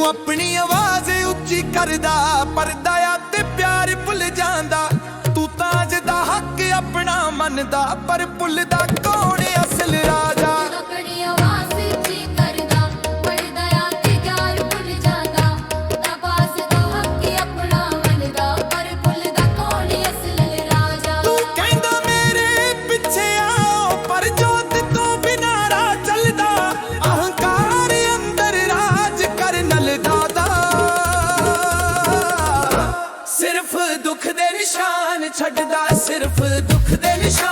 ਮੈਨੂੰ ਆਪਣੀ ਆਵਾਜ਼ ਉੱਚੀ ਕਰਦਾ, ਪਰਦਾ ਆ ਤੇ ਪਿਆਰ ਭੁੱਲ ਜਾਂਦਾ। ਤੂੰ ਤਾਂ ਅਜ ਦਾ ਹੱਕ ਆਪਣਾ ਮੰਨਦਾ, ਪਰ ਭੁੱਲਦਾ ਕੌਣ? ਸਿਰਫ ਦੁੱਖ ਦੇ ਨਿਸ਼ਾਨ ਛੱਡਦਾ ਸਿਰਫ ਦੁੱਖ ਦੇ ਨਿਸ਼ਾਨ